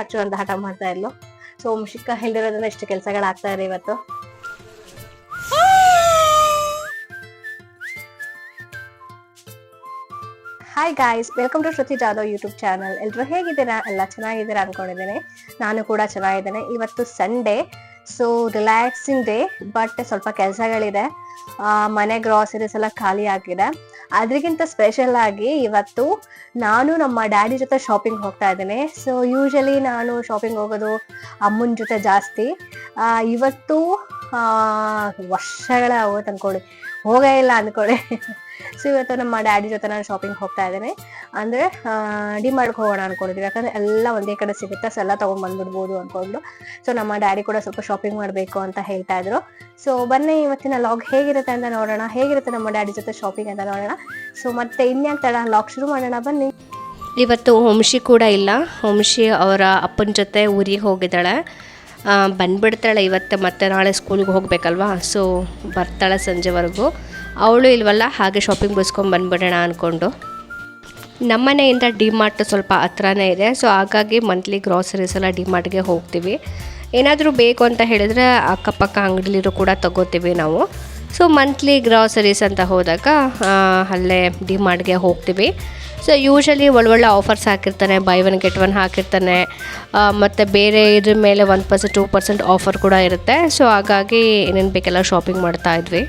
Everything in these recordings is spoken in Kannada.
ಹಚ್ಚು ಅಂತ ಹಠ ಮಾಡ್ತಾ ಇದ್ಲು. ಸೊ ಮುಷಿಕ ಇಲ್ದಿರೋದ್ರಿಂದ ಇಷ್ಟು ಕೆಲಸಗಳಾಗ್ತಾ ಇದೆ ಇವತ್ತು. Hi guys welcome to Shruti Jadhav YouTube channel ಎಲ್ಲರೂ ಹೇಗಿದ್ದೀರಾ? ಎಲ್ಲ ಚೆನ್ನಾಗಿದ್ದೀರಾ ಅನ್ಕೊಂಡಿದ್ದೀನಿ. ನಾನು ಕೂಡ ಚೆನ್ನಾಗಿದ್ದೇನೆ. ಇವತ್ತು Sunday so relaxing day but ಸ್ವಲ್ಪ ಕೆಲಸಗಳಿದೆ. ಮನೆ ಗ್ರಾಸರೀಸ್ ಎಲ್ಲ ಖಾಲಿ ಆಗಿದೆ. ಅದಕ್ಕಿಂತ ಸ್ಪೆಷಲ್ ಆಗಿ ಇವತ್ತು ನಾನು ನಮ್ಮ ಡ್ಯಾಡಿ ಜೊತೆ ಶಾಪಿಂಗ್ ಹೋಗ್ತಾ ಇದ್ದೀನಿ. ಸೊ ಯೂಶಲಿ ನಾನು ಶಾಪಿಂಗ್ ಹೋಗೋದು ಅಮ್ಮನ ಜೊತೆ ಜಾಸ್ತಿ. ಆ, ಇವತ್ತು ಆ, ವರ್ಷಗಳ ಆಗೋಯ್ತು ಅನ್ಕೊಳ್ಳಿ ಹೋಗೇ ಇಲ್ಲ ಅನ್ಕೊಳ್ಳಿ ಸೊ ಇವತ್ತು ನಮ್ಮ ಡ್ಯಾಡಿ ಜೊತೆ ನಾನು ಶಾಪಿಂಗ್ ಹೋಗ್ತಾ ಇದ್ದೇನೆ. ಅಂದ್ರೆ ಡಿಮಾರ್ಟ್ಗೆ ಹೋಗೋಣ ಅನ್ಕೊಂಡಿದ್ದೀವಿ ಯಾಕಂದ್ರೆ ಎಲ್ಲ ಒಂದೇ ಕಡೆ ಸಿಗುತ್ತೆ. ಸೊ ಎಲ್ಲ ತಗೊಂಡ್ ಬಂದ್ಬಿಡ್ಬೋದು ಅನ್ಕೊಂಡು. ಸೊ ನಮ್ಮ ಡ್ಯಾಡಿ ಕೂಡ ಸ್ವಲ್ಪ ಶಾಪಿಂಗ್ ಮಾಡಬೇಕು ಅಂತ ಹೇಳ್ತಾ ಇದ್ರು. ಸೊ ಬನ್ನಿ, ಇವತ್ತಿನ ಲಾಗ್ ಹೇಗಿರುತ್ತೆ ಅಂತ ನೋಡೋಣ. ಹೇಗಿರುತ್ತೆ ನಮ್ಮ ಡ್ಯಾಡಿ ಜೊತೆ ಶಾಪಿಂಗ್ ಅಂತ ನೋಡೋಣ. ಸೊ ಮತ್ತೆ ಇನ್ಯಾಕ್ ತಡ ಲಾಗ್ ಶುರು ಮಾಡೋಣ. ಬನ್ನಿ. ಇವತ್ತು ವಂಶಿ ಕೂಡ ಇಲ್ಲ. ವಂಶಿ ಅವರ ಅಪ್ಪನ ಜೊತೆ ಊರಿಗೆ ಹೋಗಿದ್ದಾಳೆ. ಬಂದ್ಬಿಡ್ತಾಳೆ ಇವತ್ತು, ಮತ್ತೆ ನಾಳೆ ಸ್ಕೂಲ್ಗೆ ಹೋಗಬೇಕಲ್ವಾ? ಸೊ ಬರ್ತಾಳೆ ಸಂಜೆವರೆಗೂ. ಅವಳು ಇಲ್ವಲ್ಲ, ಹಾಗೆ ಶಾಪಿಂಗ್ ಬಸ್ಕೊಂಡು ಬಂದ್ಬಿಡೋಣ ಅಂದ್ಕೊಂಡು ನಮ್ಮನೆಯಿಂದ ಡಿಮಾರ್ಟ್ ಸ್ವಲ್ಪ ಹತ್ರನೇ ಇದೆ ಸೊ ಹಾಗಾಗಿ ಮಂತ್ಲಿ ಗ್ರಾಸರೀಸ್ ಎಲ್ಲ ಡಿಮಾರ್ಟ್ಗೆ ಹೋಗ್ತೀವಿ. ಏನಾದರೂ ಬೇಕು ಅಂತ ಹೇಳಿದರೆ ಅಕ್ಕಪಕ್ಕ ಅಂಗಡಿಲಿರೋ ಕೂಡ ತಗೋತೀವಿ ನಾವು. ಸೊ ಮಂತ್ಲಿ ಗ್ರಾಸರೀಸ್ ಅಂತ ಹೋದಾಗ ಅಲ್ಲೇ ಡಿಮಾರ್ಟ್ಗೆ ಹೋಗ್ತೀವಿ. ಸೊ ಯೂಶಲಿ ಒಳ್ಳೊಳ್ಳೆ ಆಫರ್ಸ್ ಹಾಕಿರ್ತಾನೆ ಬೈ ಒನ್ ಗೆಟ್ ಒನ್ ಹಾಕಿರ್ತಾನೆ ಮತ್ತು ಬೇರೆ ಇದ್ರ ಮೇಲೆ one percent two percent offer ಕೂಡ ಇರುತ್ತೆ. ಸೊ ಹಾಗಾಗಿ ಏನೇನು ಬೇಕೆಲ್ಲ ಶಾಪಿಂಗ್ ಮಾಡ್ತಾ ಇದ್ವಿ.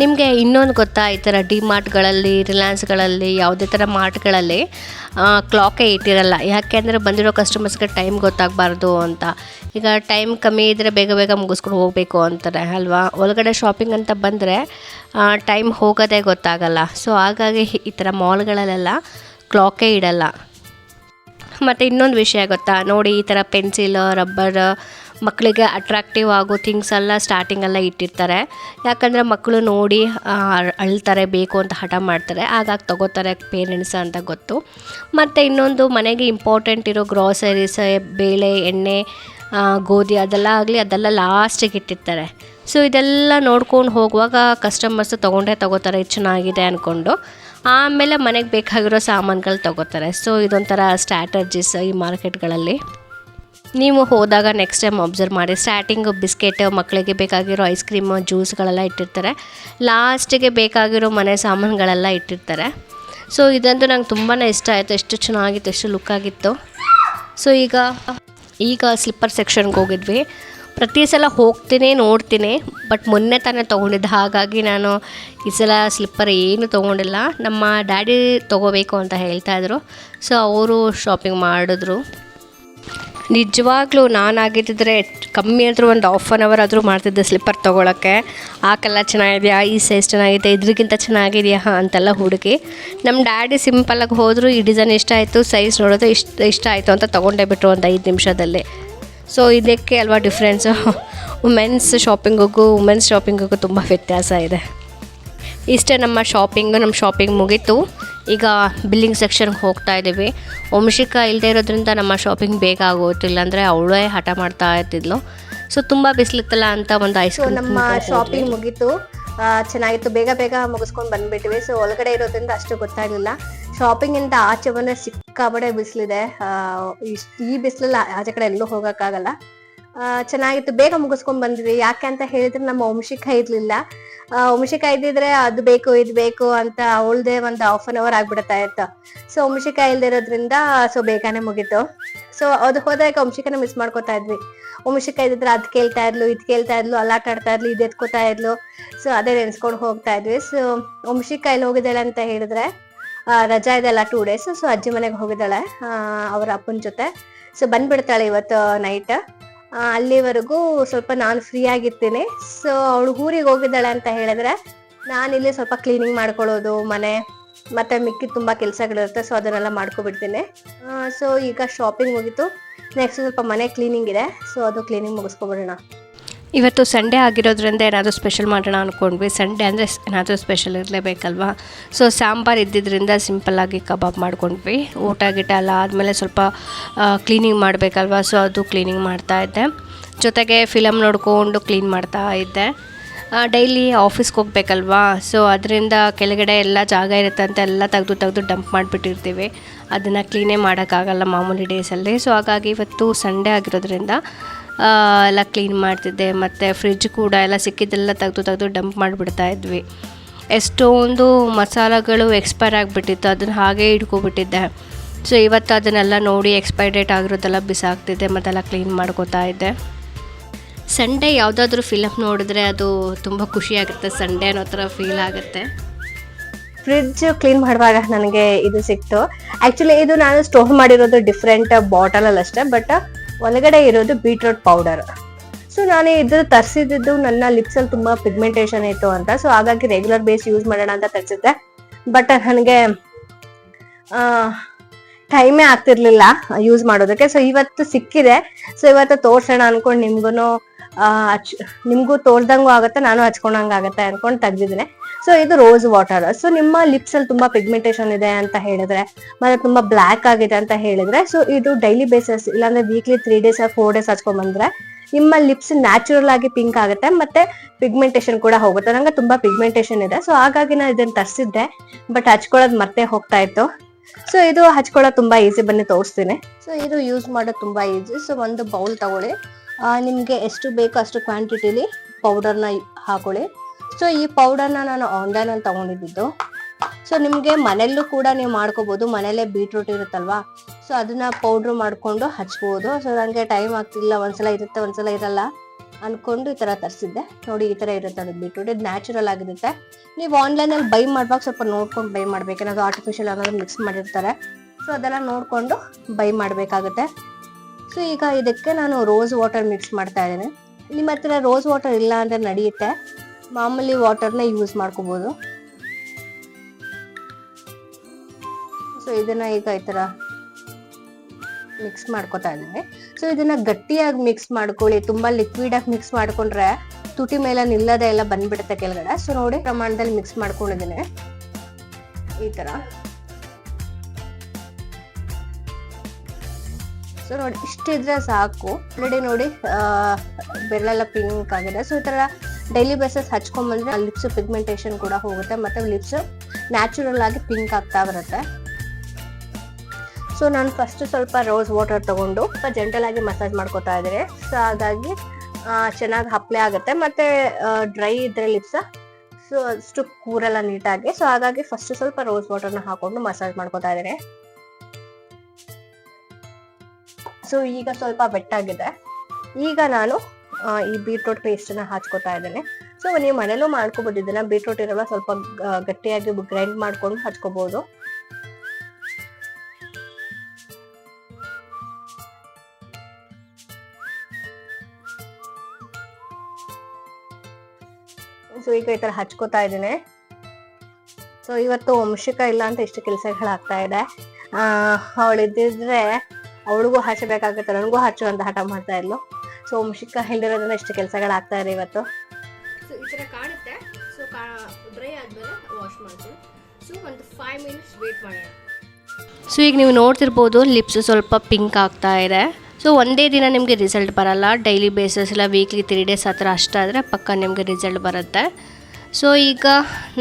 ನಿಮಗೆ ಇನ್ನೊಂದು ಗೊತ್ತಾ ಈ ಥರ ಡಿ ಮಾರ್ಟ್ಗಳಲ್ಲಿ ರಿಲಯನ್ಸ್ಗಳಲ್ಲಿ, ಯಾವುದೇ ಥರ ಮಾರ್ಟ್ಗಳಲ್ಲಿ ಕ್ಲಾಕೇ ಇಟ್ಟಿರಲ್ಲ. ಯಾಕೆಂದರೆ ಬಂದಿರೋ ಕಸ್ಟಮರ್ಸ್ಗೆ ಟೈಮ್ ಗೊತ್ತಾಗಬಾರ್ದು ಅಂತ. ಈಗ ಟೈಮ್ ಕಮ್ಮಿ ಇದ್ದರೆ ಬೇಗ ಬೇಗ ಮುಗಿಸ್ಕೊಂಡು ಹೋಗಬೇಕು ಅಂತಾರೆ, ಅಲ್ವಾ? ಒಳಗಡೆ ಶಾಪಿಂಗ್ ಅಂತ ಬಂದರೆ ಟೈಮ್ ಹೋಗೋದೇ ಗೊತ್ತಾಗಲ್ಲ. ಸೊ ಹಾಗಾಗಿ ಈ ಥರ ಮಾಲ್ಗಳಲ್ಲೆಲ್ಲ ಕ್ಲಾಕೇ ಇಡಲ್ಲ. ಮತ್ತು ಇನ್ನೊಂದು ವಿಷಯ ಗೊತ್ತಾ? ನೋಡಿ ಈ ಥರ ಪೆನ್ಸಿಲ್ ರಬ್ಬರ್ ಮಕ್ಕಳಿಗೆ ಅಟ್ರಾಕ್ಟಿವ್ ಆಗೋ ಥಿಂಗ್ಸ್ ಎಲ್ಲ ಸ್ಟಾರ್ಟಿಂಗೆಲ್ಲ ಇಟ್ಟಿರ್ತಾರೆ. ಯಾಕಂದರೆ ಮಕ್ಕಳು ನೋಡಿ ಅಳ್ತಾರೆ, ಬೇಕು ಅಂತ ಹಠ ಮಾಡ್ತಾರೆ. ಹಾಗಾಗಿ ತಗೋತಾರೆ ಪೇರೆಂಟ್ಸ್ ಅಂತ ಗೊತ್ತು. ಮತ್ತು ಇನ್ನೊಂದು ಮನೆಗೆ ಇಂಪಾರ್ಟೆಂಟ್ ಇರೋ ಗ್ರಾಸರೀಸ್ ಬೇಳೆ, ಎಣ್ಣೆ ಗೋಧಿ ಅದೆಲ್ಲ ಆಗಲಿ ಅದೆಲ್ಲ ಲಾಸ್ಟಿಗೆ ಇಟ್ಟಿರ್ತಾರೆ. ಸೊ ಇದೆಲ್ಲ ನೋಡ್ಕೊಂಡು ಹೋಗುವಾಗ ಕಸ್ಟಮರ್ಸ್ ತೊಗೊಂಡೇ ತಗೋತಾರೆ ಚೆನ್ನಾಗಿದೆ ಅಂದ್ಕೊಂಡು ಆಮೇಲೆ ಮನೆಗೆ ಬೇಕಾಗಿರೋ ಸಾಮಾನುಗಳು ತಗೋತಾರೆ. ಸೊ ಇದೊಂಥರ ಸ್ಟ್ರಾಟಜೀಸ್ ಈ ಮಾರ್ಕೆಟ್ಗಳಲ್ಲಿ ನೀವು ಹೋದಾಗ ನೆಕ್ಸ್ಟ್ ಟೈಮ್ ಅಬ್ಸರ್ವ್ ಮಾಡಿ ಸ್ಟಾರ್ಟಿಂಗ್ ಬಿಸ್ಕೆಟ್ ಮಕ್ಕಳಿಗೆ ಬೇಕಾಗಿರೋ ಐಸ್ ಕ್ರೀಮ್ ಜ್ಯೂಸ್ಗಳೆಲ್ಲ ಇಟ್ಟಿರ್ತಾರೆ. ಲಾಸ್ಟಿಗೆ ಬೇಕಾಗಿರೋ ಮನೆ ಸಾಮಾನುಗಳೆಲ್ಲ ಇಟ್ಟಿರ್ತಾರೆ. ಸೊ ಇದಂತೂ ನಂಗೆ ತುಂಬಾ ಇಷ್ಟ ಆಯಿತು. ಎಷ್ಟು ಚೆನ್ನಾಗಿತ್ತು, ಎಷ್ಟು ಲುಕ್ ಆಗಿತ್ತು. ಸೊ ಈಗ ಈಗ ಸ್ಲಿಪ್ಪರ್ ಸೆಕ್ಷನ್ಗೆ ಹೋಗಿದ್ವಿ. ಪ್ರತಿ ಸಲ ಹೋಗ್ತೀನಿ, ನೋಡ್ತೀನಿ ಬಟ್ ಮೊನ್ನೆ ತಾನೇ ತೊಗೊಂಡಿದ್ದೆ. ಹಾಗಾಗಿ ನಾನು ಈ ಸಲ ಸ್ಲಿಪ್ಪರ್ ಏನು ತೊಗೊಂಡಿಲ್ಲ. ನಮ್ಮ ಡ್ಯಾಡಿ ತೊಗೋಬೇಕು ಅಂತ ಹೇಳ್ತಾಯಿದ್ರು ಸೊ ಅವರು ಶಾಪಿಂಗ್ ಮಾಡಿದ್ರು. ನಿಜವಾಗ್ಲೂ ನಾನಾಗಿದ್ದಿದ್ರೆ ಕಮ್ಮಿ ಆದರೂ ಒಂದು ಹಾಫ್ ಆನ್ ಅವರ್ ಆದರೂ ಮಾಡ್ತಿದ್ದೆ ಸ್ಲಿಪ್ಪರ್ ತೊಗೊಳಕ್ಕೆ. ಆ ಕಲರ್ ಚೆನ್ನಾಗಿದೆಯಾ? ಈ ಸೈಜ್ ಚೆನ್ನಾಗಿದೆ, ಇದ್ರಿಗಿಂತ ಚೆನ್ನಾಗಿದೆಯಾ? ಅಂತೆಲ್ಲ ಹುಡುಗಿ ನಮ್ಮ ಡ್ಯಾಡಿ ಸಿಂಪಲಾಗಿ ಹೋದರೂ, ಈ ಡಿಸೈನ್ ಇಷ್ಟ ಆಯಿತು ಸೈಜ್ ನೋಡೋದು ಇಷ್ಟ ಇಷ್ಟ ಆಯಿತು ಅಂತ ತೊಗೊಂಡೇ ಬಿಟ್ಟರು ಒಂದು ಐದು ನಿಮಿಷದಲ್ಲಿ. ಸೊ ಇದಕ್ಕೆ ಅಲ್ವಾ ಡಿಫ್ರೆನ್ಸು ವುಮೆನ್ಸ್ ಶಾಪಿಂಗಿಗೂ ವುಮೆನ್ಸ್ ಶಾಪಿಂಗಿಗೂ ತುಂಬ ವ್ಯತ್ಯಾಸ ಇದೆ. ಇಷ್ಟೇ ನಮ್ಮ ಶಾಪಿಂಗು ನಮ್ಮ ಶಾಪಿಂಗ್ ಮುಗೀತು. ಈಗ ಬಿಲ್ಲಿಂಗ್ ಸೆಕ್ಷನ್ಗೆ ಹೋಗ್ತಾ ಇದ್ದೀವಿ. ವಂಶಿಕ ಇಲ್ಲದೆ ಇರೋದ್ರಿಂದ ನಮ್ಮ ಶಾಪಿಂಗ್ ಬೇಗ ಆಗೋತಿಲ್ಲ ಅಂದರೆ ಅವಳೇ ಹಠ ಮಾಡ್ತಾ ಇರ್ತಿದ್ಲು ಸೊ ತುಂಬ ಬಿಸಿಲಿತ್ತಲ್ಲ ಅಂತ ಒಂದು ಐಸ್ ಕ್ರೀಮ್ ನಮ್ಮ ಶಾಪಿಂಗ್ ಮುಗೀತು. ಚೆನ್ನಾಗಿತ್ತು. ಬೇಗ ಬೇಗ ಮುಗಿಸ್ಕೊಂಡು ಬಂದ್ಬಿಟ್ವಿ. ಸೊ ಒಳಗಡೆ ಇರೋದ್ರಿಂದ ಅಷ್ಟು ಗೊತ್ತಾಗಲಿಲ್ಲ. ಶಾಪಿಂಗ್ ಇಂದ ಆಚೆ ಬಂದ್ರೆ ಸಿಕ್ಕಾಬಡೆ ಬಿಸಿಲಿದೆ. ಈ ಬಿಸಿಲಲ್ಲಿ ಆಚೆ ಕಡೆ ಎಲ್ಲೂ ಹೋಗೋಕ್ಕಾಗಲ್ಲ. ಚೆನ್ನಾಗಿತ್ತು. ಬೇಗ ಮುಗಿಸ್ಕೊಂಡ್ ಬಂದ್ವಿ. ಯಾಕೆ ಅಂತ ಹೇಳಿದ್ರೆ ನಮ್ಮ ವಂಶಿಕ ಇರ್ಲಿಲ್ಲ. ವಂಶಿಕ ಇದ್ದಿದ್ರೆ ಅದು ಬೇಕು, ಇದು ಬೇಕು ಅಂತ ಅವಳದೇ ಒಂದು ಹಾಫ್ ಅನ್ ಅವರ್ ಆಗ್ಬಿಡ್ತಾ ಇತ್ತು. ಸೊ ವಂಶಿಕ ಇಲ್ದಿರೋದ್ರಿಂದ ಸೊ ಬೇಗನೆ ಮುಗೀತು. ಸೊ ಅದು ಹೋದಾಗ ವಂಶಿಕನ ಮಿಸ್ ಮಾಡ್ಕೊತಾ ಇದ್ವಿ. ವಂಶಿಕ ಇದ್ದಿದ್ರೆ ಅದ್ ಕೇಳ್ತಾ ಇದ್ಲು, ಇದ್ ಕೇಳ್ತಾ ಇದ್ಲು, ಅಲ್ಲಾಟ ಆಡ್ತಾ ಇದ್ಲು, ಇದ್ ಎತ್ಕೋತಾ ಇದ್ಲು. ಸೊ ಅದೇ ನೆನ್ಸ್ಕೊಂಡು ಹೋಗ್ತಾ ಇದ್ವಿ. ಸೊ ವಂಶಿಕ ಇಲ್ಲಿ ಹೋಗಿದ್ದಾಳೆ ಅಂತ ಹೇಳಿದ್ರೆ ರಜಾ ಇದೆಲ್ಲ ಟೂ ಡೇಸ್ ಸೊ ಅಜ್ಜಿ ಮನೆಗೆ ಹೋಗಿದ್ದಾಳೆ ಅವ್ರ ಅಪ್ಪನ ಜೊತೆ. ಸೊ ಬಂದ್ಬಿಡ್ತಾಳೆ ಇವತ್ತು ನೈಟ್ ಅಲ್ಲಿವರೆಗೂ ಸ್ವಲ್ಪ ನಾನು ಫ್ರೀ ಆಗಿರ್ತೀನಿ. ಸೊ ಅವಳು ಊರಿಗೆ ಹೋಗಿದ್ದಾಳೆ ಅಂತ ಹೇಳಿದ್ರೆ ನಾನು ಇಲ್ಲಿ ಸ್ವಲ್ಪ ಕ್ಲೀನಿಂಗ್ ಮಾಡ್ಕೊಳ್ಳೋದು, ಮನೆ, ಮತ್ತೆ ಮಿಕ್ಕಿ ತುಂಬ ಕೆಲಸಗಳಿರುತ್ತೆ ಸೊ ಅದನ್ನೆಲ್ಲ ಮಾಡ್ಕೊಬಿಡ್ತೀನಿ. ಸೊ ಈಗ ಶಾಪಿಂಗ್ ಮುಗೀತು. ನೆಕ್ಸ್ಟ್ ಸ್ವಲ್ಪ ಮನೆ ಕ್ಲೀನಿಂಗ್ ಇದೆ ಸೊ ಅದು ಕ್ಲೀನಿಂಗ್ ಮುಗಿಸ್ಕೊಬಿಡೋಣ. ಇವತ್ತು ಸಂಡೇ ಆಗಿರೋದ್ರಿಂದ ಏನಾದರೂ ಸ್ಪೆಷಲ್ ಮಾಡೋಣ ಅಂದ್ಕೊಂಡ್ವಿ ಸಂಡೇ ಅಂದರೆ ಏನಾದರೂ ಸ್ಪೆಷಲ್ ಇರಲೇಬೇಕಲ್ವಾ? ಸೊ ಸಾಂಬಾರು ಇದ್ದಿದ್ದರಿಂದ ಸಿಂಪಲ್ಲಾಗಿ ಕಬಾಬ್ ಮಾಡ್ಕೊಂಡ್ವಿ. ಊಟ ಗೀಟ ಎಲ್ಲ ಆದಮೇಲೆ ಸ್ವಲ್ಪ ಕ್ಲೀನಿಂಗ್ ಮಾಡಬೇಕಲ್ವಾ? ಸೊ ಅದು ಕ್ಲೀನಿಂಗ್ ಮಾಡ್ತಾ ಇದ್ದೆ. ಜೊತೆಗೆ ಫಿಲಮ್ ನೋಡಿಕೊಂಡು ಕ್ಲೀನ್ ಮಾಡ್ತಾ ಇದ್ದೆ. ಡೈಲಿ ಆಫೀಸ್ಗೆ ಹೋಗ್ಬೇಕಲ್ವಾ? ಸೊ ಅದರಿಂದ ಕೆಳಗಡೆ ಎಲ್ಲ ಜಾಗ ಇರುತ್ತೆ ಅಂತ ಎಲ್ಲ ತೆಗೆದು ತೆಗೆದು ಡಂಪ್ ಮಾಡಿಬಿಟ್ಟಿರ್ತೀವಿ. ಅದನ್ನು ಕ್ಲೀನೇ ಮಾಡೋಕ್ಕಾಗಲ್ಲ ಮಾಮೂಲಿ ಡೇಸಲ್ಲಿ ಸೊ ಹಾಗಾಗಿ ಇವತ್ತು ಸಂಡೇ ಆಗಿರೋದ್ರಿಂದ ಎಲ್ಲ ಕ್ಲೀನ್ ಮಾಡ್ತಿದ್ದೆ. ಮತ್ತು ಫ್ರಿಜ್ ಕೂಡ ಎಲ್ಲ ಸಿಕ್ಕಿದ್ದೆಲ್ಲ ತೆಗೆದು ತೆಗೆದು ಡಂಪ್ ಮಾಡಿಬಿಡ್ತಾ ಇದ್ವಿ. ಎಷ್ಟೊಂದು ಮಸಾಲಗಳು ಎಕ್ಸ್ಪೈರ್ ಆಗಿಬಿಟ್ಟಿತ್ತು. ಅದನ್ನು ಹಾಗೇ ಇಟ್ಕೊಬಿಟ್ಟಿದ್ದೆ. ಸೊ ಇವತ್ತು ಅದನ್ನೆಲ್ಲ ನೋಡಿ ಎಕ್ಸ್ಪೈರ್ ಡೇಟ್ ಆಗಿರೋದೆಲ್ಲ ಬಿಸಾಕ್ತಿದ್ದೆ. ಮತ್ತೆಲ್ಲ ಕ್ಲೀನ್ ಮಾಡ್ಕೋತಾ ಇದ್ದೆ. ಸಂಡೇ ಯಾವುದಾದ್ರೂ ಫಿಲಮ್ ನೋಡಿದ್ರೆ ಅದು ತುಂಬ ಖುಷಿಯಾಗುತ್ತೆ ಸಂಡೇ ಅನ್ನೋ ಥರ ಫೀಲ್ ಆಗುತ್ತೆ. ಫ್ರಿಡ್ಜ್ ಕ್ಲೀನ್ ಮಾಡುವಾಗ ನನಗೆ ಇದು ಸಿಕ್ತು. ಆ್ಯಕ್ಚುಲಿ ಇದು ನಾನು ಸ್ಟೋರ್ ಮಾಡಿರೋದು ಡಿಫ್ರೆಂಟ್ ಬಾಟಲಲ್ಲಿ ಅಷ್ಟೇ ಬಟ್ ಒಳಗಡೆ ಇರೋದು ಬೀಟ್ರೂಟ್ ಪೌಡರ್ ಸೊ ನಾನು ಇದು ತರಿಸಿದ್ದು ನನ್ನ ಲಿಪ್ಸ್ ಅಲ್ಲಿ ತುಂಬಾ ಪಿಗ್ಮೆಂಟೇಶನ್ ಇತ್ತು ಅಂತ. ಸೊ ಹಾಗಾಗಿ ರೆಗ್ಯುಲರ್ ಬೇಸ್ ಯೂಸ್ ಮಾಡೋಣ ಅಂತ ತರಿಸಿದ್ದೆ. ಬಟ್ ನನಗೆ ಟೈಮೇ ಆಗ್ತಿರ್ಲಿಲ್ಲ ಯೂಸ್ ಮಾಡೋದಕ್ಕೆ. ಸೊ ಇವತ್ತು ಸಿಕ್ಕಿದೆ. ಸೊ ಇವತ್ತು ತೋರ್ಸೋಣ ಅನ್ಕೊಂಡು ನಿಮ್ಗೂ ಹಚ್, ನಿಮ್ಗೂ ತೋರ್ದಂಗೂ ಆಗುತ್ತೆ, ನಾನು ಹಚ್ಕೊಂಡಂಗೆ ಆಗುತ್ತೆ ಅನ್ಕೊಂಡು ತೆಗ್ದಿದ್ದೀನಿ. ಸೊ ಇದು ರೋಸ್ ವಾಟರ್ ಸೊ ನಿಮ್ಮ ಲಿಪ್ಸ್ ಅಲ್ಲಿ ತುಂಬಾ ಪಿಗ್ಮೆಂಟೇಷನ್ ಇದೆ ಅಂತ ಹೇಳಿದ್ರೆ, ಮತ್ತೆ ತುಂಬಾ ಬ್ಲ್ಯಾಕ್ ಆಗಿದೆ ಅಂತ ಹೇಳಿದ್ರೆ ಸೊ ಇದು ಡೈಲಿ ಬೇಸಸ್ ಇಲ್ಲಾಂದ್ರೆ weekly three days four days ಹಚ್ಕೊಂಡ್ ಬಂದ್ರೆ ನಿಮ್ಮ ಲಿಪ್ಸ್ ನ್ಯಾಚುರಲ್ ಆಗಿ ಪಿಂಕ್ ಆಗುತ್ತೆ, ಮತ್ತೆ ಪಿಗ್ಮೆಂಟೇಷನ್ ಕೂಡ ಹೋಗುತ್ತೆ. ನಂಗೆ ತುಂಬಾ ಪಿಗ್ಮೆಂಟೇಷನ್ ಇದೆ. ಸೊ ಹಾಗಾಗಿ ನಾನು ಇದನ್ನ ತರಿಸಿದ್ದೆ ಬಟ್ ಹಚ್ಕೊಳ್ಳೋದು ಮತ್ತೆ ಹೋಗ್ತಾ ಇತ್ತು. ಸೊ ಇದು ಹಚ್ಕೊಳ್ಳೋದು ತುಂಬಾ ಈಸಿ ಬನ್ನಿ, ತೋರಿಸ್ತೀನಿ. ಸೊ ಇದು ಯೂಸ್ ಮಾಡೋದು ತುಂಬಾ ಈಸಿ ಸೊ ಒಂದು ಬೌಲ್ ತಗೊಳ್ಳಿ. ನಿಮ್ಗೆ ಎಷ್ಟು ಬೇಕೋ ಅಷ್ಟು ಕ್ವಾಂಟಿಟಿಲಿ ಪೌಡರ್ನ ಹಾಕೊಳ್ಳಿ. ಸೊ ಈ ಪೌಡರ್ನ ನಾನು ಆನ್ಲೈನಲ್ಲಿ ತೊಗೊಂಡಿದ್ದು. ಸೊ ನಿಮಗೆ ಮನೆಯಲ್ಲೂ ಕೂಡ ನೀವು ಮಾಡ್ಕೋಬೋದು. ಮನೇಲೆ ಬೀಟ್ರೂಟ್ ಇರುತ್ತಲ್ವಾ? ಸೊ ಅದನ್ನ ಪೌಡ್ರ್ ಮಾಡಿಕೊಂಡು ಹಚ್ಬೋದು. ಸೊ ನನಗೆ ಟೈಮ್ ಆಗ್ತಿಲ್ಲ. ಒಂದ್ಸಲ ಇರುತ್ತೆ, ಒಂದ್ಸಲ ಇರಲ್ಲ ಅನ್ಕೊಂಡು ಈ ಥರ ತರಿಸಿದ್ದೆ. ನೋಡಿ, ಈ ತರ ಇರುತ್ತೆ ಅದು ಬೀಟ್ರೂಟ್ ಇದು ನ್ಯಾಚುರಲ್ ಆಗಿರುತ್ತೆ. ನೀವು ಆನ್ಲೈನಲ್ಲಿ ಬೈ ಮಾಡುವಾಗ ಸ್ವಲ್ಪ ನೋಡ್ಕೊಂಡು ಬೈ ಮಾಡ್ಬೇಕು. ಏನಾದ್ರು ಆರ್ಟಿಫಿಷಿಯಲ್ ಏನಾದ್ರು ಮಿಕ್ಸ್ ಮಾಡಿರ್ತಾರೆ. ಸೊ ಅದೆಲ್ಲ ನೋಡಿಕೊಂಡು ಬೈ ಮಾಡಬೇಕಾಗುತ್ತೆ. ಸೊ ಈಗ ಇದಕ್ಕೆ ನಾನು ರೋಸ್ ವಾಟರ್ ಮಿಕ್ಸ್ ಮಾಡ್ತಾ ಇದ್ದೇನೆ. ನಿಮ್ಮ ಹತ್ರ ರೋಸ್ ವಾಟರ್ ಇಲ್ಲ ಅಂದರೆ ನಡೆಯುತ್ತೆ. ಮಾಮೂಲಿ ವಾಟರ್ನ ಯೂಸ್ ಮಾಡ್ಕೋಬೋದು. ಸೊ ಇದನ್ನ ಈಗ ಈ ತರ ಮಿಕ್ಸ್ ಮಾಡ್ಕೊತಾ ಇದ್ದೀನಿ. ಸೊ ಇದನ್ನ ಗಟ್ಟಿಯಾಗಿ ಮಿಕ್ಸ್ ಮಾಡ್ಕೊಳ್ಳಿ. ತುಂಬಾ ಲಿಕ್ವಿಡ್ ಆಗಿ ಮಿಕ್ಸ್ ಮಾಡ್ಕೊಂಡ್ರೆ ತುಟಿ ಮೇಲೆ ನಿಲ್ಲದೆ ಎಲ್ಲ ಬಂದ್ಬಿಡುತ್ತೆ ಕೆಳಗಡೆ. ಸೊ ನೋಡಿ ಪ್ರಮಾಣದಲ್ಲಿ ಮಿಕ್ಸ್ ಮಾಡ್ಕೊಂಡಿದ್ದೀನಿ. ಈ ತರ ಸೊ ನೋಡಿ, ಇಷ್ಟಿದ್ರೆ ಸಾಕು. ಆಲ್ರೆಡಿ ನೋಡಿ ಬೆರಳೆಲ್ಲ ಪಿಂಕ್ ಆಗಿದೆ. ಸೊ ಈ ತರ ಡೈಲಿ ಬೇಸಸ್ ಹಚ್ಕೊಂಬಂದ್ರೆ ಲಿಪ್ಸ್ ಪಿಗ್ಮೆಂಟೇಷನ್ ಕೂಡ ಹೋಗುತ್ತೆ. ಮತ್ತೆ ಲಿಪ್ಸ್ ನ್ಯಾಚುರಲ್ ಆಗಿ ಪಿಂಕ್ ಆಗ್ತಾ ಬರುತ್ತೆ. ಸೊ ನಾನು ಫಸ್ಟ್ ಸ್ವಲ್ಪ ರೋಸ್ ವಾಟರ್ ತಗೊಂಡು ಸ್ವಲ್ಪ ಜೆಂಟಲ್ ಆಗಿ ಮಸಾಜ್ ಮಾಡ್ಕೊತಾ ಇದ್ದೀನಿ ಸೊ ಹಾಗಾಗಿ ಚೆನ್ನಾಗಿ ಹಪ್ಲೆ ಆಗುತ್ತೆ. ಮತ್ತೆ ಡ್ರೈ ಇದ್ರೆ ಲಿಪ್ಸ್ ಸೊ ಅಷ್ಟು ಕೂರಲ್ಲ ನೀಟಾಗಿ. ಸೊ ಹಾಗಾಗಿ ಫಸ್ಟ್ ಸ್ವಲ್ಪ ರೋಸ್ ವಾಟರ್ನ ಹಾಕೊಂಡು ಮಸಾಜ್ ಮಾಡ್ಕೊತಾ ಇದ್ದೀನಿ. ಸೊ ಈಗ ಸ್ವಲ್ಪ ಬೆಟ್ಟಾಗಿದೆ. ಈಗ ನಾನು ಈ ಬೀಟ್ರೂಟ್ನ ಹಚ್ಕೋತಾ ಇದ್ದೇನೆ. ಸೊ ನೀವು ಮನೇಲೂ ಮಾಡ್ಕೋಬಹುದು ಇದನ್ನ ಬೀಟ್ರೂಟ್ ಇರಲ್ಲ ಸ್ವಲ್ಪ ಗಟ್ಟಿಯಾಗಿ ಗ್ರೈಂಡ್ ಮಾಡ್ಕೊಂಡು ಹಚ್ಕೋಬಹುದು ಸೊ ಈಗ ಈ ತರ ಹಚ್ಕೋತಾ ಇದ್ದೇನೆ. ಸೊ ಇವತ್ತು ವಂಶಿಕ ಇಲ್ಲ ಅಂತ ಇಷ್ಟು ಕೆಲಸಗಳಾಗ್ತಾ ಇದೆ. ಅವಳು ಅವಳಿಗೂ ಹಚ್ಚಬೇಕಾಗುತ್ತೆ ನನಗೂ ಹಚ್ಚು ಅಂತ ಹಠ ಮಾಡ್ತಾ ಇದ್ಲು. ಸೊ ಮುಷಿಕ್ಕ ಹಿಂಡಿರೋದ್ರಿಂದ ಇಷ್ಟು ಕೆಲಸಗಳಾಗ್ತಾ ಇದೆ ಇವತ್ತು. ಸೊ ಈ ಥರ ಕಾಣುತ್ತೆ. ಸೊ ಡ್ರೈ ಆದಮೇಲೆ ವಾಶ್ ಮಾಡ್ತೀನಿ. ಸೊ ಒಂದು ಫೈವ್ ಮಿನಿಟ್ಸ್ ವೇಟ್ ಮಾಡಿ ಸೊ ಈಗ ನೀವು ನೋಡ್ತಿರ್ಬೋದು ಲಿಪ್ಸ್ ಸ್ವಲ್ಪ ಪಿಂಕ್ ಆಗ್ತಾ ಇದೆ. ಸೊ ಒಂದೇ ದಿನ ನಿಮಗೆ ರಿಸಲ್ಟ್ ಬರಲ್ಲ. ಡೈಲಿ ಬೇಸಸ್ ಇಲ್ಲ ವೀಕ್ಲಿ ತ್ರೀ ಡೇಸ್ ಆ ಥರ ಅಷ್ಟಾದರೆ ಪಕ್ಕ ನಿಮಗೆ ರಿಸಲ್ಟ್ ಬರುತ್ತೆ. ಸೊ ಈಗ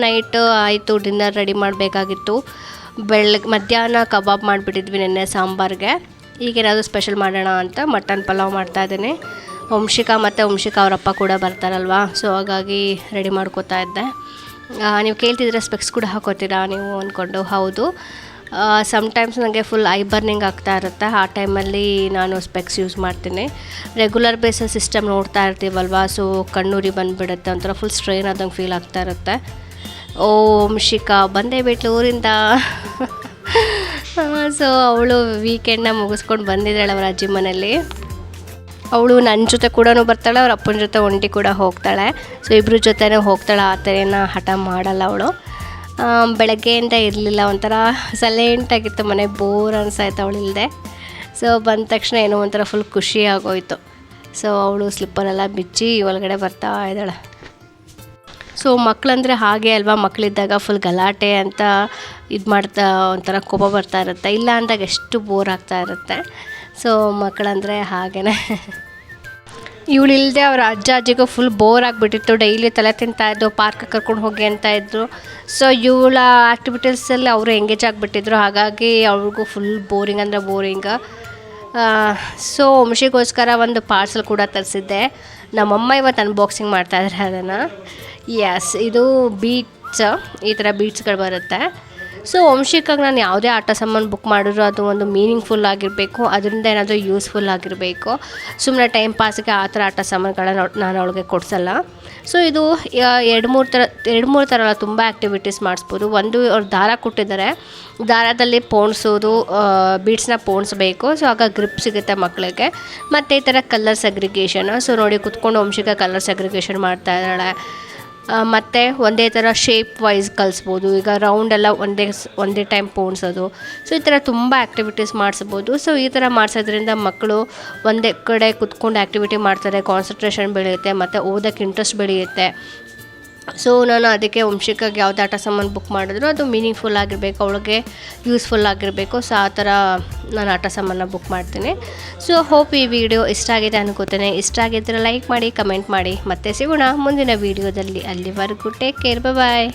ನೈಟ್ ಆಯಿತು ಡಿನ್ನರ್ ರೆಡಿ ಮಾಡಬೇಕಾಗಿತ್ತು. ಬೆಳಗ್ಗೆ ಮಧ್ಯಾಹ್ನ ಕಬಾಬ್ ಮಾಡಿಬಿಟ್ಟಿದ್ವಿ ನಿನ್ನೆ ಸಾಂಬಾರ್ಗೆ. ಈಗ ಏನಾದರೂ ಸ್ಪೆಷಲ್ ಮಾಡೋಣ ಅಂತ ಮಟನ್ ಪಲಾವ್ ಮಾಡ್ತಾ ಇದ್ದೀನಿ. ವಂಶಿಕಾ ಮತ್ತು ವಂಶಿಕಾ ಅವರಪ್ಪ ಕೂಡ ಬರ್ತಾರಲ್ವಾ? ಸೊ ಹಾಗಾಗಿ ರೆಡಿ ಮಾಡ್ಕೋತಾ ಇದ್ದೆ. ನೀವು ಕೇಳ್ತಿದ್ರೆ ಸ್ಪೆಕ್ಸ್ ಕೂಡ ಹಾಕೋತೀರಾ ನೀವು ಅಂದ್ಕೊಂಡು ಹೌದು. ಸಮ್ಟೈಮ್ಸ್ ನನಗೆ ಫುಲ್ ಐ ಬರ್ನಿಂಗ್ ಆಗ್ತಾ ಇರುತ್ತೆ. ಆ ಟೈಮಲ್ಲಿ ನಾನು ಸ್ಪೆಕ್ಸ್ ಯೂಸ್ ಮಾಡ್ತೀನಿ. ರೆಗ್ಯುಲರ್ ಬೇಸಸ್ ಸಿಸ್ಟಮ್ ನೋಡ್ತಾ ಇರ್ತೀವಲ್ವಾ? ಸೊ ಕಣ್ಣೂರಿ ಬಂದುಬಿಡುತ್ತೆ ಒಂಥರ ಫುಲ್ ಸ್ಟ್ರೈನ್ ಆದಂಗೆ ಫೀಲ್ ಆಗ್ತಾ ಇರುತ್ತೆ. ಓ, ವಂಶಿಕಾ ಬಂದೇ ಬಿಟ್ಲು ಊರಿಂದ. ಸೊ ಅವಳು ವೀಕೆಂಡ್ನ ಮುಗಿಸ್ಕೊಂಡು ಬಂದಿದ್ದಾಳೆ ಅವರ ಅಜ್ಜಿ ಮನೇಲಿ ಅವಳು ನನ್ನ ಜೊತೆ ಕೂಡ ಬರ್ತಾಳೆ, ಅವ್ರ ಅಪ್ಪನ ಜೊತೆ ಒಂಟಿ ಕೂಡ ಹೋಗ್ತಾಳೆ. ಸೊ ಇಬ್ಬರ ಜೊತೆನೇ ಹೋಗ್ತಾಳೆ, ಆ ಥರ ಏನೋ ಹಠ ಮಾಡಲ್ಲ ಅವಳು. ಬೆಳಗ್ಗೆಯಿಂದ ಇರಲಿಲ್ಲ, ಒಂಥರ ಸೈಲೆಂಟಾಗಿತ್ತು ಮನೆ ಬೋರ್ ಅನ್ಸಾಯ್ತು ಅವಳಿಲ್ಲದೆ ಸೊ ಬಂದ ತಕ್ಷಣ ಏನೋ ಒಂಥರ ಫುಲ್ ಖುಷಿ ಆಗೋಯ್ತು. ಸೊ ಅವಳು ಸ್ಲಿಪ್ಪರೆಲ್ಲ ಬಿಚ್ಚಿ ಒಳಗಡೆ ಬರ್ತಾ ಇದ್ದಾಳೆ. ಸೊ ಮಕ್ಕಳಂದರೆ ಹಾಗೆ ಅಲ್ವಾ? ಮಕ್ಕಳಿದ್ದಾಗ ಫುಲ್ ಗಲಾಟೆ ಅಂತ ಇದು ಮಾಡ್ತಾ ಒಂಥರ ಕೋಪ ಬರ್ತಾ ಇರುತ್ತೆ. ಇಲ್ಲ ಅಂದಾಗ ಎಷ್ಟು ಬೋರ್ ಆಗ್ತಾ ಇರುತ್ತೆ. ಸೊ ಮಕ್ಕಳಂದರೆ ಹಾಗೇ ಇವಳು ಇಲ್ಲದೆ ಅವ್ರ ಅಜ್ಜ ಅಜ್ಜಿಗೂ ಫುಲ್ ಬೋರ್ ಆಗಿಬಿಟ್ಟಿತ್ತು. ಡೈಲಿ ತಲೆ ತಿಂತಾ ಇದ್ದು ಪಾರ್ಕ್ ಕರ್ಕೊಂಡು ಹೋಗಿ ಅಂತ ಇದ್ದರು ಸೊ ಇವಳ ಆ್ಯಕ್ಟಿವಿಟೀಸಲ್ಲಿ ಅವರು ಎಂಗೇಜ್ ಆಗಿಬಿಟ್ಟಿದ್ರು. ಹಾಗಾಗಿ ಅವ್ರಿಗೂ ಫುಲ್ ಬೋರಿಂಗ್ ಅಂದರೆ ಬೋರಿಂಗ್ ಸೊ ವಂಶಿಗೋಸ್ಕರ ಒಂದು ಪಾರ್ಸಲ್ ಕೂಡ ತರಿಸಿದ್ದೆ. ನಮ್ಮಮ್ಮ ಇವತ್ತು ಅನ್ಬಾಕ್ಸಿಂಗ್ ಮಾಡ್ತಾ ಇದ್ದಾರೆ ಅದನ್ನು. ಎಸ್ ಇದು ಬೀಟ್ಸ್ ಈ ಥರ ಬೀಟ್ಸ್ಗಳು ಬರುತ್ತೆ. ಸೊ ವಂಶಿಕಾಗಿ ನಾನು ಯಾವುದೇ ಆಟ ಸಾಮಾನು ಬುಕ್ ಮಾಡಿದ್ರು ಅದು ಒಂದು ಮೀನಿಂಗ್ಫುಲ್ ಆಗಿರಬೇಕು, ಅದರಿಂದ ಏನಾದರೂ ಯೂಸ್ಫುಲ್ ಆಗಿರಬೇಕು. ಸುಮ್ಮನೆ ಟೈಮ್ ಪಾಸ್ಗೆ ಆ ಥರ ಆಟ ಸಾಮಾನುಗಳನ್ನ ನಾನು ಅವಳಿಗೆ ಕೊಡಿಸಲ್ಲ. ಸೊ ಇದು ಎರಡು ಮೂರು ಥರ ಎರಡು ಮೂರು ಥರ ತುಂಬ ಆ್ಯಕ್ಟಿವಿಟೀಸ್ ಮಾಡಿಸ್ಬೋದು. ಒಂದು ಅವ್ರು ದಾರ ಕೊಟ್ಟಿದ್ದಾರೆ. ದಾರದಲ್ಲಿ ಪೋಣಿಸೋದು ಬೀಡ್ಸ್ನ ಪೋಣಿಸ್ಬೇಕು. ಸೊ ಆಗ ಗ್ರಿಪ್ ಸಿಗುತ್ತೆ ಮಕ್ಕಳಿಗೆ ಮತ್ತು ಈ ಥರ ಕಲರ್ ಸಗ್ರಿಗೇಷನ್ ಸೊ ನೋಡಿ, ಕುತ್ಕೊಂಡು ವಂಶಿಕ ಕಲರ್ ಸಗ್ರಿಗೇಷನ್ ಮಾಡ್ತಾ ಇದ್ದಾಳೆ. ಮತ್ತೆ ಒಂದೇ ಥರ ಶೇಪ್ ವೈಸ್ ಕಲಿಸ್ಬೋದು. ಈಗ ರೌಂಡ್ ಎಲ್ಲ ಒಂದೇ ಒಂದೇ ಟೈಮ್ ಪೋಣಿಸೋದು ಸೊ ಈ ಥರ ತುಂಬ ಆ್ಯಕ್ಟಿವಿಟೀಸ್ ಮಾಡಿಸ್ಬೋದು. ಸೊ ಈ ಥರ ಮಾಡಿಸೋದ್ರಿಂದ ಮಕ್ಕಳು ಒಂದೇ ಕಡೆ ಕುತ್ಕೊಂಡು ಆ್ಯಕ್ಟಿವಿಟಿ ಮಾಡ್ತಾರೆ. ಕಾನ್ಸಂಟ್ರೇಷನ್ ಬೆಳೆಯುತ್ತೆ, ಮತ್ತು ಓದೋಕ್ಕೆ ಇಂಟ್ರೆಸ್ಟ್ ಬೆಳೆಯುತ್ತೆ. ಸೊ ನಾನು ಅದಕ್ಕೆ ವಂಶಿಕಾಗಿ ಯಾವ ಆಟ ಸಾಮಾನು ಬುಕ್ ಮಾಡಿದ್ರು, ಅದು ಮೀನಿಂಗ್ಫುಲ್ ಆಗಿರಬೇಕು, ಅವಳಿಗೆ ಯೂಸ್ಫುಲ್ ಆಗಿರಬೇಕು. ಸೊ ಆ ಥರ ನಾನು ಆಟ ಸಾಮಾನ ಬುಕ್ ಮಾಡ್ತೀನಿ. ಸೊ ಹೋಪ್ ಈ ವಿಡಿಯೋ ಇಷ್ಟ ಆಗಿದೆ ಅನ್ಕೋತೇನೆ. ಇಷ್ಟ ಆಗಿದ್ದರೆ ಲೈಕ್ ಮಾಡಿ ಕಮೆಂಟ್ ಮಾಡಿ. ಮತ್ತೆ ಸಿಗೋಣ ಮುಂದಿನ ವಿಡಿಯೋದಲ್ಲಿ ಅಲ್ಲಿವರೆಗೂ ಟೇಕ್ ಕೇರ್ ಬಾಯ್